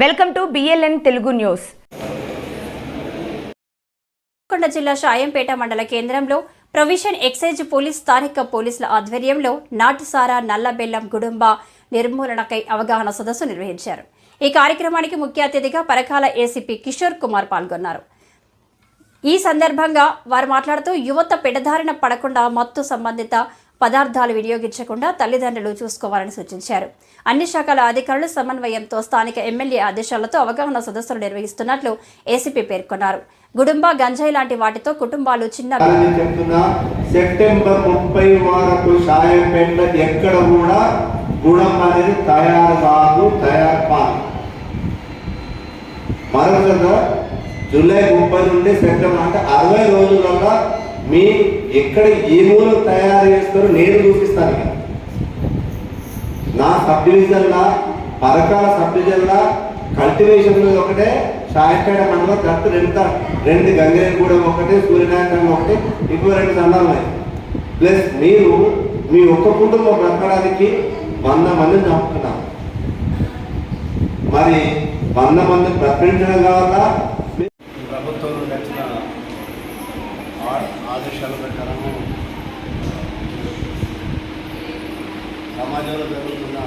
Welcome to BLN Telugu news. కొండ జిల్లా షాయంపేట మండల కేంద్రంలో ప్రొవిషన్ ఎక్సైజ్ పోలీస్ స్థానిక పోలీసుల ఆధ్వర్యంలో నాటుసారా నల్లబెల్లం గుడుంబ నిర్మూలనకై అవగాహన సదస్సు నిర్వహించారు. ఈ కార్యక్రమానికి ముఖ్య అతిథిగా పరకాల ఏసీపీ కిషోర్ కుమార్ పాల్గొన్నారు. ఈ సందర్భంగా వారు మాట్లాడుతూ యువత పెడదారిన పడకుండా మత్తు సంబంధిత పదార్థాలు వినియోగించకుండా తల్లిదండ్రులు చూసుకోవాలని సూచించారు. అన్ని శాఖల అధికారులు సమన్వయంతో స్థానిక ఎమ్మెల్యే ఆదేశాలతో అవగాహన సదస్సులు నిర్వహిస్తున్నట్లు ఏసీపీ పేర్కొన్నారు. గుడుంబ గంజాయి లాంటి వాటితో కుటుంబాలు చిన్న సెప్టెంబర్ ముప్పై వరకు ఎక్కడ కూడా గుడం అనేది తయారు కాదు తయారు కాదు. జూలై ముప్పై నుండి సెప్టెంబర్ అంటే అరవై రోజులలో మీ ఎక్కడ ఏ మూల తయారు చేస్తారో నేను చూపిస్తాను ఇక. నా సబ్ డివిజన్లా పరకాల సబ్ డివిజన్లా కల్టివేషన్ ఒకటే షాయపేట మండలం కరెక్ట్ రెండు రెండు గంగరేగూడెం ఒకటి సూర్యనారాయణ ఒకటి ఇంకో రెండు దండాలు ఉన్నాయి. ప్లస్ మీరు మీ ఒక్క కుటుంబం బ్రతకడానికి వంద మందిని చంపుతున్నారు. మరి వంద మంది బ్రతికించడం కావాలా ప్రభుత్వం నుండి వచ్చిన ఆ- ఆదేశాల ప్రకారము సమాజంలో జరుగుతున్న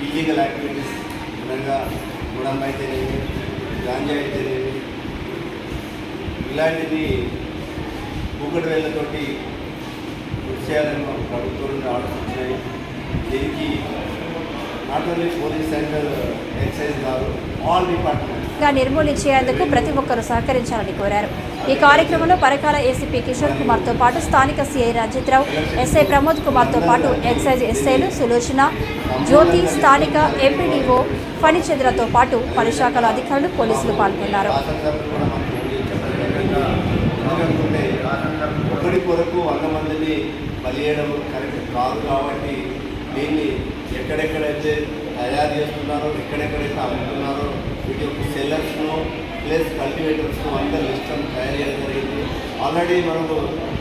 ఇల్లీగల్ యాక్టివిటీస్ విధంగా గుడం అయితేనేమి గాంజా అయితేనేమి ఇలాంటిది కూకటి వేళ్ళతోటి కృషి చేయాలని మాకు ప్రభుత్వం నుండి ఆర్డర్స్ దీనికి not only police and excise కాదు ఆల్ డిపార్ట్మెంట్స్ పూర్తిగా నిర్మూలించేందుకు ప్రతి ఒక్కరూ సహకరించాలని కోరారు. ఈ కార్యక్రమంలో పరకాల ఏసీపీ కిషోర్ కుమార్తో పాటు స్థానిక సీఐ రంజిత్రావు ఎస్ఐ ప్రమోద్ కుమార్తో పాటు ఎక్సైజ్ ఎస్ఐలు సులోచన జ్యోతి స్థానిక ఎంపీడీఓ ఫణిచంద్రతో పాటు పలు శాఖల అధికారులు పోలీసులు పాల్గొన్నారు. ఒకరి కొరకు వంద మందిని బలియడం కరెక్ట్ కాదు కాబట్టి దీన్ని ఎక్కడెక్కడైతే తయారు చేస్తున్నారో ఎక్కడెక్కడైతే అమ్ముతున్నారో వీటి యొక్క సెల్లర్స్ను ప్లస్ కల్టివేటర్స్ను అందరి లిస్ట్ తయారు చేయడం జరిగింది. ఆల్రెడీ మనకు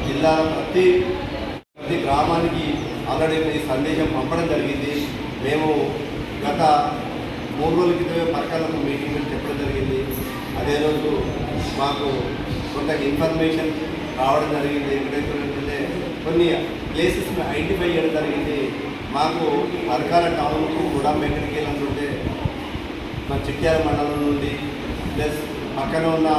జిల్లా ప్రతి ప్రతి గ్రామానికి ఆల్రెడీ మీ సందేశం పంపడం జరిగింది. మేము గత మూడు రోజుల క్రితమే పరకాలకు మీటింగ్ చెప్పడం జరిగింది. అదే రోజు మాకు కొంత ఇన్ఫర్మేషన్ రావడం జరిగింది. ఎక్కడైతే కొన్ని ప్లేసెస్ని ఐడెంటిఫై చేయడం జరిగింది. మాకు పరకాల టౌన్కు కూడా మెకానికల్ వెళ్ళాలంటే మా చిట్యాల మండలం నుండి ప్లస్ పక్కన ఉన్న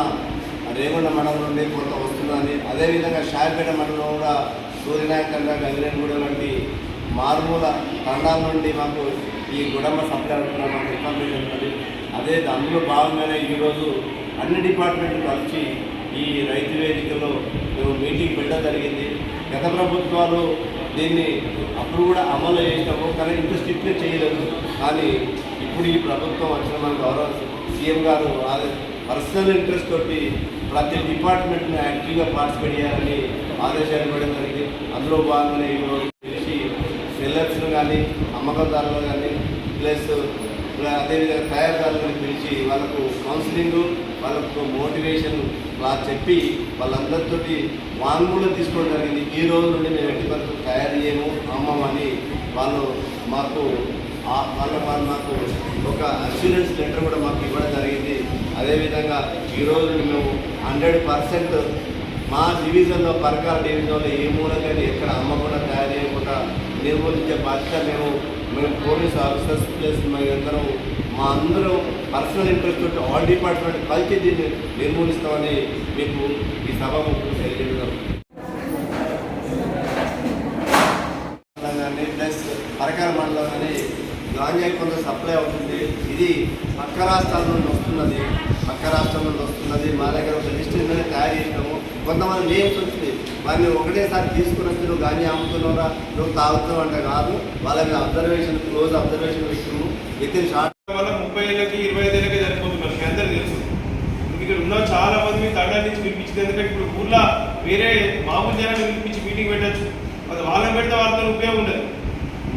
రేగొండ మండలం నుండి కొంత వస్తుందని అదేవిధంగా షాయపేట మండలం కూడా సూర్యనాయకంగా గంగిరేణిగూడ వంటి మారుమూల తండాల నుండి మాకు ఈ గుడమ్మ సప్లై మాకు ఇన్ఫర్మేషన్ ఉన్నది అదే అందులో భాగంగానే ఈరోజు అన్ని డిపార్ట్మెంట్లు కలిసి ఈ రైతు వేదికలో మేము మీటింగ్ పెట్టడం జరిగింది. గత ప్రభుత్వాలు దీన్ని అప్పుడు కూడా అమలు చేసినాము కానీ ఇంత స్ట్రిక్ట్గా చేయలేదు. కానీ ఇప్పుడు ఈ ప్రభుత్వం వచ్చిన మన గౌరవ సీఎం గారు పర్సనల్ ఇంట్రెస్ట్ తోటి ప్రతి డిపార్ట్మెంట్ని యాక్టివ్గా పార్టిసిపేట్ చేయాలని ఆదేశాలు ఇవ్వడం జరిగింది. అందులో భాగంగానే ఈరోజు తెలిసి సెల్లర్స్ను కానీ అమ్మకందారులు కానీ ప్లస్ అదేవిధంగా తయారుదారులను పిలిచి వాళ్ళకు కౌన్సిలింగ్ వాళ్ళకు మోటివేషన్ అలా చెప్పి వాళ్ళందరితోటి వాంగ్మూలం తీసుకోవడం జరిగింది. ఈ రోజు నుండి మేము ఎట్టి పరిస్థితులు తయారు చేయము అమ్మమని వాళ్ళు మాకు వాళ్ళ వాళ్ళు మాకు ఒక అష్యూరెన్స్ లెటర్ కూడా మాకు ఇవ్వడం జరిగింది. అదేవిధంగా ఈ రోజు మేము హండ్రెడ్ పర్సెంట్ మా డివిజన్లో పరకాల డివిజన్లో ఏ మూలంగా ఎక్కడ అమ్మకుండా తయారు చేయకుండా నిర్మూలించే బాధ్యత మేము మేము పోలీస్ ఆఫీసర్స్ ప్లస్ మేమందరం మా అందరం పర్సనల్ ఇంట్రెస్ట్ తోటి ఆల్ డిపార్ట్మెంట్ కలిసి దీన్ని నిర్మూలిస్తామని మీకు ఈ సభ ముఖ్యంగా తెలియజేయడం. కానీ ప్లస్ పరకాల మండలం కానీ గాంజాయి కొంత సప్లై అవుతుంది. ఇది పక్క రాష్ట్రాల నుండి వస్తున్నది. పక్క రాష్ట్రాల నుండి వస్తున్నది. మా దగ్గర ఒక లిస్ట్ అనేది తయారు చేసినాము. కొంతమంది నేమ్స్ వచ్చింది వారిని ఒకటేసారి తీసుకుని వచ్చి నువ్వు గాంజా అమ్ముతున్నావురా నువ్వు తాగుతున్నావు అంటే కాదు. వాళ్ళ మీద అబ్జర్వేషన్ క్లోజ్ అబ్జర్వేషన్ ఇస్తున్నాము విత్ ఇన్ షార్ట్ దగ్గర ఇరవై ఐదు మీ అందరికీ తెలుసు. మీకు ఇక్కడ ఉన్న చాలా మంది మీ తండ్రి నుంచి పిలిపించింది ఎందుకంటే ఇప్పుడు ఊర్లో వేరే మామూలు జనాన్ని పిలిపించి మీటింగ్ పెట్టచ్చు. అది వాళ్ళని పెడితే వాళ్ళతో ఉపయోగం ఉండదు.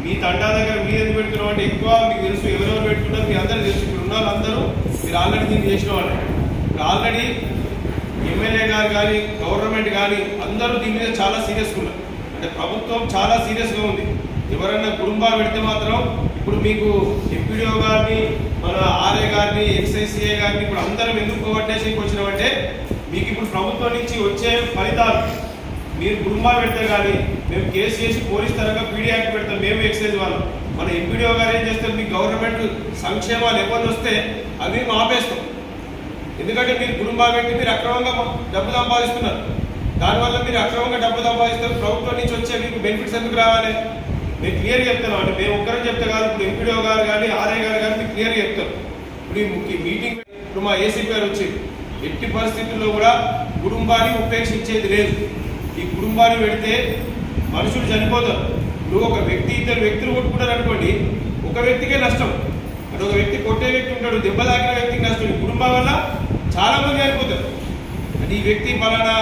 మీ తండా దగ్గర మీరు ఎందుకు పెడుతున్నాం అంటే ఎక్కువ మీకు తెలుసు ఎవరెవరు పెట్టుకుంటారు మీ అందరూ తెలుసు. ఇప్పుడు ఉన్న వాళ్ళందరూ మీరు ఆల్రెడీ దీన్ని చేసిన వాళ్ళు ఇప్పుడు ఆల్రెడీ ఎమ్మెల్యే గారు కానీ గవర్నమెంట్ కానీ అందరూ దీని మీద చాలా సీరియస్గా ఉన్నారు. అంటే ప్రభుత్వం చాలా సీరియస్గా ఉంది. ఎవరైనా కుటుంబా పెడితే మాత్రం ఇప్పుడు మీకు ఎంపీడీఓ గారిని మన ఆర్ఏ గారిని ఎక్స్ఐసిఏ గారిని ఇప్పుడు అందరం ఎందుకు కోవట్టేసి వచ్చినామంటే మీకు ఇప్పుడు ప్రభుత్వం నుంచి వచ్చే ఫలితాలు. మీరు కుటుంబాలు పెడితే కానీ మేము కేసు చేసి పోలీస్ తరంగా పీడీ యాక్ట్ పెడతాం మేము ఎక్సైజ్ వాళ్ళు. మన ఎంపీడీఓ గారు ఏం చేస్తారు? మీ గవర్నమెంట్ సంక్షేమాలు ఎవరు వస్తే అవి మేము ఆపేస్తాం. ఎందుకంటే మీరు కుటుంబాలు పెట్టి మీరు అక్రమంగా డబ్బు సంపాదిస్తున్నారు. దానివల్ల మీరు అక్రమంగా డబ్బు సంపాదిస్తారు ప్రభుత్వం నుంచి వచ్చే మీకు బెనిఫిట్స్ ఎందుకు రావాలి? మేము క్లియర్ చెప్తాను అంటే మేము ఒక్కరం చెప్తే కాదు. ఇప్పుడు ఎంపీడీఓ గారు కానీ ఆర్ఏ గారు కానీ మీకు క్లియర్ చెప్తారు. ఇప్పుడు ఈ ముఖ్య మీటింగ్ ఇప్పుడు మా ఏసీపీ గారు వచ్చి ఎట్టి పరిస్థితుల్లో కూడా కుటుంబాన్ని ఉపేక్షించేది లేదు. ఈ కుటుంబాన్ని పెడితే మనుషులు చనిపోతారు. ఇప్పుడు ఒక వ్యక్తి ఇద్దరు వ్యక్తులు కొట్టుకుంటారు అనుకోండి ఒక వ్యక్తికే నష్టం. అంటే ఒక వ్యక్తి కొట్టే వ్యక్తి ఉంటాడు దెబ్బ తాకిన వ్యక్తికి నష్టం. ఈ కుటుంబం వల్ల చాలా మంది చనిపోతారు. ఈ వ్యక్తి పలానా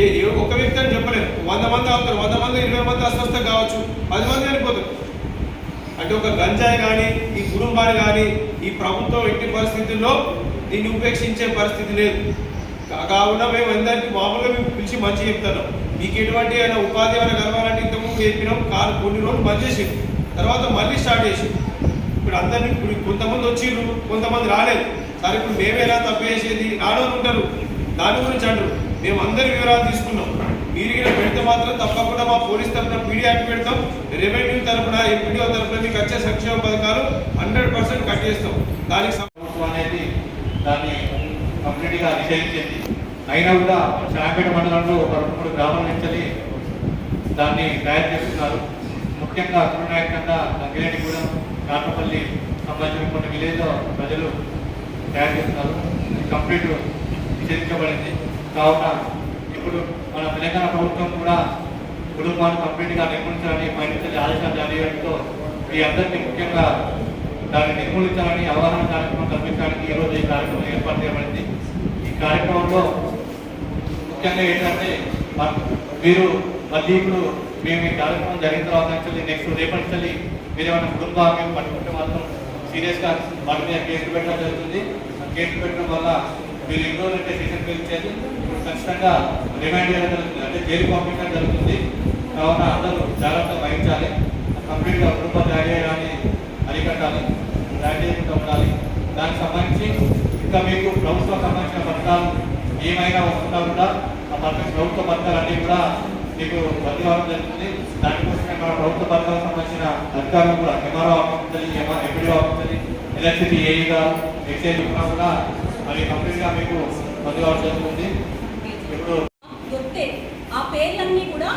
ఏ ఒక వ్యక్తి అని చెప్పలేదు వంద మంది అవుతారు. వంద మంది ఇరవై మంది అస్వస్థ కావచ్చు. పది మంది చనిపోతారు. అంటే ఒక గంజాయి కానీ ఈ కుటుంబాన్ని కానీ ఈ ప్రభుత్వం ఎట్టి పరిస్థితుల్లో దీన్ని ఉపేక్షించే పరిస్థితి లేదు. కావున మేము అందరికీ మామూలుగా మేము పిలిచి మంచి చెప్తాను మీకు ఎటువంటి అయినా ఉపాధి ఏమైనా కలవాలంటే ఇంతకుముందు చెప్పినాం. కాదు కొన్ని రోజులు బంద్ చేసింది తర్వాత మళ్ళీ స్టార్ట్ చేసి ఇప్పుడు అందరినీ ఇప్పుడు కొంతమంది వచ్చిర్రు కొంతమంది రాలేదు. సరే ఇప్పుడు మేము ఎలా తప్పు చేసేది? నాడోళ్ళు ఉంటారు. దాని గురించి అంటారు మేము అందరి వివరాలు తీసుకున్నాం. మీరు పెడితే మాత్రం తప్పకుండా మా పోలీస్ తరఫున పీడియాకి పెడతాం. రెవెన్యూ తరఫున ఎంపీడీఓ తరఫున మీకు వచ్చే సంక్షేమ పథకాలు హండ్రెడ్ పర్సెంట్ కట్ చేస్తాం. దానికి ప్రభుత్వం అనేది దాన్ని కంప్లీట్గా నిషేధించింది. అయినా కూడా శాంపేట మండలంలో ఒక రెండు మూడు గ్రామాల నుంచి దాన్ని తయారు చేస్తున్నారు. ముఖ్యంగా అగ్రనాయకంగా గంగిరెడ్డిగూడెం కాటపల్లి సంబంధించిన కొన్ని విలేజ్ ప్రజలు తయారు చేస్తున్నారు. కంప్లీట్ నిషేధించబడింది కావున ఇప్పుడు మన తెలంగాణ ప్రభుత్వం కూడా కుటుంబాన్ని కంప్లీట్గా నిర్మించాలని పైన ఆదేశాలు జారీ చేయడంతో మీ అందరికీ ముఖ్యంగా దాన్ని నిర్మూలించాలని అవగాహన కార్యక్రమం కల్పించడానికి ఈరోజు ఈ కార్యక్రమం ఏర్పాటు చేయబడింది. ఈ కార్యక్రమంలో ముఖ్యంగా ఏంటంటే మీరు మళ్ళీ ఇప్పుడు మేము ఈ కార్యక్రమం జరిగిన తర్వాత నుంచి నెక్స్ట్ రేపటి నుంచి మీరు ఏమైనా కుటుంబాన్ని పట్టుకుంటే మాత్రం సీరియస్గా వాటి మీద కేసులు పెట్టడం జరుగుతుంది. ఆ కేసులు పెట్టడం వల్ల మీరు ఎన్ని రోజులు అంటే సీజన్ పిలిచేది ఖచ్చితంగా రిమైండ్ చేయడం జరుగుతుంది. అంటే జైలు పంపించడం జరుగుతుంది. కావున అందరూ జాగ్రత్త వహించాలి. కంప్లీట్గా కుటుంబ కానీ అరికట్టాలి. త్యాగ చేయకుండా ఉండాలి దానికి సంబంధించి ఇంకా మీకు ప్రభుత్వం సంబంధించిన పథకాలు ఏమైనా వస్తున్నా కూడా ఆ పథకం ప్రభుత్వ పథకాలన్నీ కూడా మీకు బదిలీ జరుగుతుంది. దానికోసమే మన ప్రభుత్వ పథకాలకు సంబంధించిన అధికారులు కూడా MRO officer MPD officer electricity ఏఈగా excise కూడా అవి కంప్లీట్గా మీకు బదిలీ జరుగుతుంది ఇప్పుడు దొరికితే ఆ పేర్లన్నీ కూడా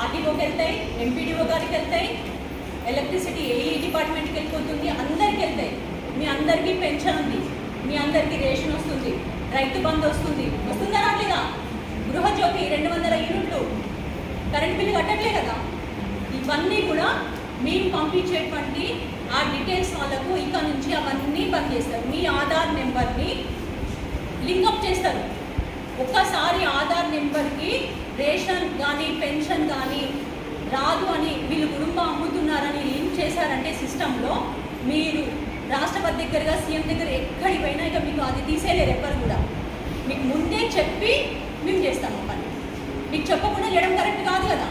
ఆర్టీఓకి వెళ్తాయి ఎంపీడీఓ గారికి వెళ్తాయి ఎలక్ట్రిసిటీ ఏఈ డిపార్ట్మెంట్కి వెళ్ళిపోతుంది అందరికి వెళ్తాయి. మీ అందరికీ పెన్షన్ ఉంది మీ అందరికీ రేషన్ వస్తుంది రైతు బంద్ వస్తుంది. వస్తుందా రావట్లేదా గృహజ్యోతి రెండు వందల యూనిట్లు. కరెంట్ బిల్లు కట్టట్లే కదా? ఇవన్నీ కూడా మేము పంపించేటువంటి ఆ వాళ్ళకు ఇక నుంచి అవన్నీ బంద్ చేస్తారు. మీ ఆధార్ నెంబర్ని లింకప్ చేస్తారు. ఒక్కసారి ఆధార్ నెంబర్కి రేషన్ కానీ పెన్షన్ కానీ రాదు అని వీళ్ళు కుటుంబం అమ్ముతున్నారని లింక్ చేశారంటే సిస్టంలో మీరు రాష్ట్రపతి దగ్గరగా సీఎం దగ్గర ఎక్కడికి పోయినా ఇక మీకు అది తీసేయలేరు ఎవ్వరు కూడా. మీకు ముందే చెప్పి మేము చేస్తాము పని. మీకు చెప్పకుండా చేయడం కరెక్ట్ కాదు కదా.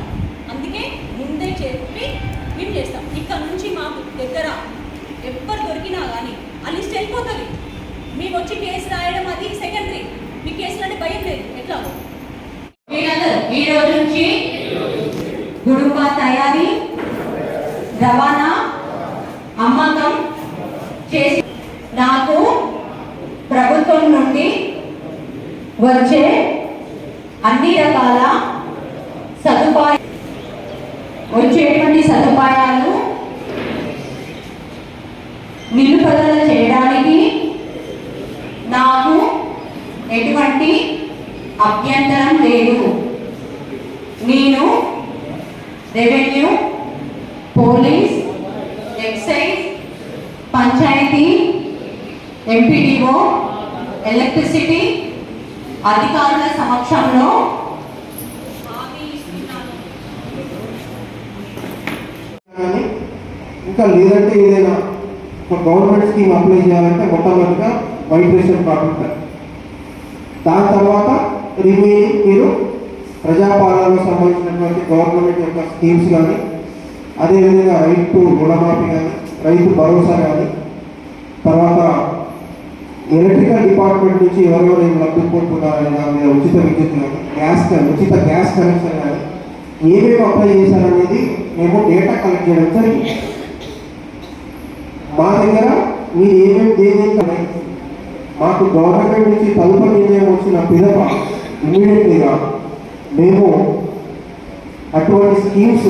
అందుకే ముందే చెప్పి మేము చేస్తాం. ఇక్కడ నుంచి మాకు దగ్గర ఎవ్వరు దొరికినా కానీ ఆ లిస్ట్ వెళ్ళిపోతుంది. మీకు వచ్చి కేసు రాయడం అది సెకండరీ మీ కేసులు అంటే భయం లేదు. ఎట్లా? ఈ రోజు నుంచి కుటుంబ తయారీ రవాణా అమ్మకం చేసి నాకు ప్రభుత్వం నుండి వచ్చే అన్ని రకాల సదుపాయ వచ్చేటువంటి సదుపాయాలు నిలుపుదల చేయడానికి నాకు ఎటువంటి అభ్యంతరం లేదు. నేను revenue police excise panchayat MPDO electricity అధికారుల సమక్షంలో ఇంకా లేదంటే ఏదైనా ఒక గవర్నమెంట్ స్కీమ్ అప్లై చేయాలంటే మొట్టమొదటిగా వైట్ రేషన్ కార్డు ఉంటుంది దాని తర్వాత రిమైనింగ్ మీరు ప్రజాపాలనకు సంబంధించినటువంటి గవర్నమెంట్ యొక్క స్కీమ్స్ కానీ అదేవిధంగా రైతు రుణమాఫీ కానీ రైతు భరోసా కానీ తర్వాత ఎలక్ట్రికల్ డిపార్ట్మెంట్ నుంచి ఎవరెవరు ఏం లబ్ధి పొందుతున్నారనే దాని మీద ఉచిత విద్యుత్ కానీ గ్యాస్ ఉచిత గ్యాస్ కనెక్షన్ కానీ ఏమేమి అప్లై చేశారనేది మేము డేటా కలెక్ట్ చేయడం జరిగింది. మా దగ్గర మీరు ఏమేమి దేని మాకు గవర్నమెంట్ నుంచి తదుపరి నిర్ణయం వచ్చిన పిదప ఇమీడియట్లీగా మేము అటువంటి స్కీమ్స్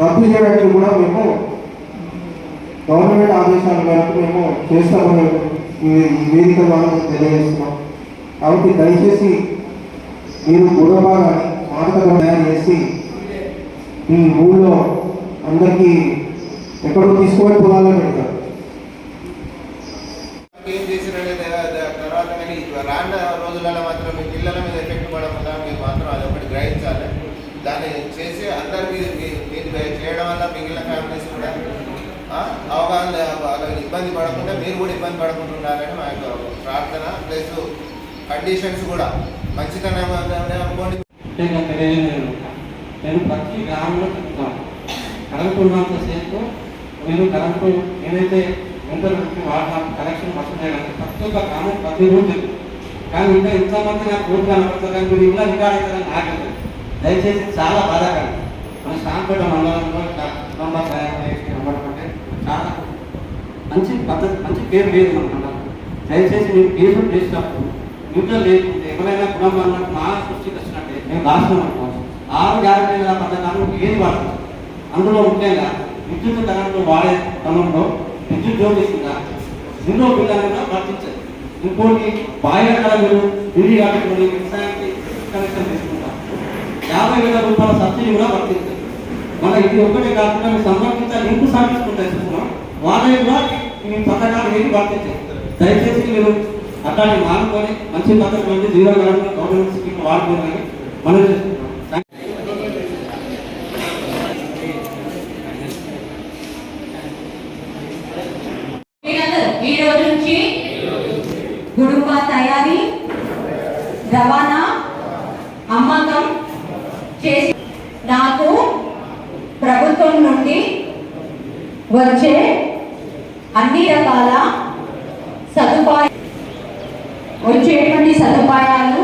రద్దు చేయడానికి కూడా మేము గవర్నమెంట్ ఆదేశాల మేరకు మేము చేస్తామని ఈ వేదిక ద్వారా తెలియజేస్తున్నాం. కాబట్టి దయచేసి మీరు గుడవా కానీ తయారు చేసి ఈ ఊళ్ళో అందరికీ ఎక్కడో తీసుకొని పోవాలని పెడతారు ఏం చేసిరనే తర్వాత కానీ రానున్న రోజులలో మాత్రం మీ పిల్లల మీద ఎఫెక్ట్ పడడం వల్ల మీరు మాత్రం అది ఒకటి గ్రహించాలి దాన్ని చేసి అందరికీ మీరు చేయడం వల్ల మిగిలిన ఫ్యామిలీస్ కూడా ఆ, అవగాహన లే- వాళ్ళకి ఇబ్బంది పడకుండా మీరు కూడా ఇబ్బంది పడకుండా ఉండాలని మా యొక్క ప్రార్థన ప్లస్ కండిషన్స్ కూడా. మంచితనం అనుకోండి. నేను ప్రతి గ్రామంలో చెప్తాను. కరెంటు ఉన్నంత సేపు మీరు కరెంటు ఏదైతే ఇంటర్ వాడతాను కనెక్షన్ వస్తున్నాయి కానీ ప్రతి ఒక్క గ్రామం ప్రతి రోజు కానీ ఇంకా ఇంతమంది నాకు కోర్టు కనబడతారు కానీ మీరు ఇంకా రికార్డ్ అవుతారని నాకు దయచేసి చాలా బాధాకరం. మన శాంపేట మండలంలో ఇట్లా కుటుంబ తయారు చాలా మంచి పద్ధతి మంచి పేరు లేదు మన మండలం దయచేసి మీరు కేసులు చేసినప్పుడు ఇంట్లో లేకుంటే ఎవరైనా కుటుంబాల్లో మా సృష్టికి వచ్చినట్టే. మేము రాష్ట్రం అనుకోవచ్చు ఆరు గ్యారెంటీల పథకాలు ఏది వాడతాం అందులో ఉండేలా విద్యుత్ కరెంటు వాడే క్రమంలో విద్యుత్ జోడిస్తుందా ఎన్నో బిల్లులను వర్తించదు. ఇంకోటి బాయిల కళ మీరు ఇల్లు వ్యవసాయానికి కనెక్షన్ తీసుకుంటాం యాభై వేల రూపాయల సబ్సిడీ కూడా వర్తించదు. మన ఇది ఒక్కటే కాకుండా మీరు సంబంధించిన లింక్ సర్వీస్ చూస్తున్నాం. వాళ్ళకి కూడా ఈ పథకాలు ఏమి వర్తించాయి దయచేసి మీరు అట్లాంటి మానుకొని మంచి పథకం అంటే జీరో గ్రామ గవర్నమెంట్ స్కీమ్ వాడుకోవాలని మనం చేస్తున్నాం ఈ రోజు నుంచి తయారీ రవాణా అమ్మకం చేసి నాకు ప్రభుత్వం నుండి వచ్చే అన్ని రకాల సదుపాయాలు వచ్చేటువంటి సదుపాయాలు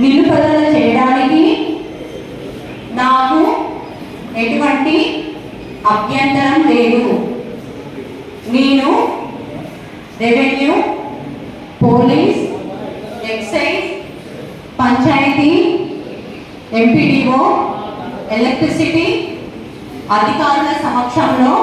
నిలుపుదల చేయడానికి నాకు ఎటువంటి అభ్యంతరం లేదు. నేను revenue police excise panchayat MPDO electricity అధికారుల సమక్షంలో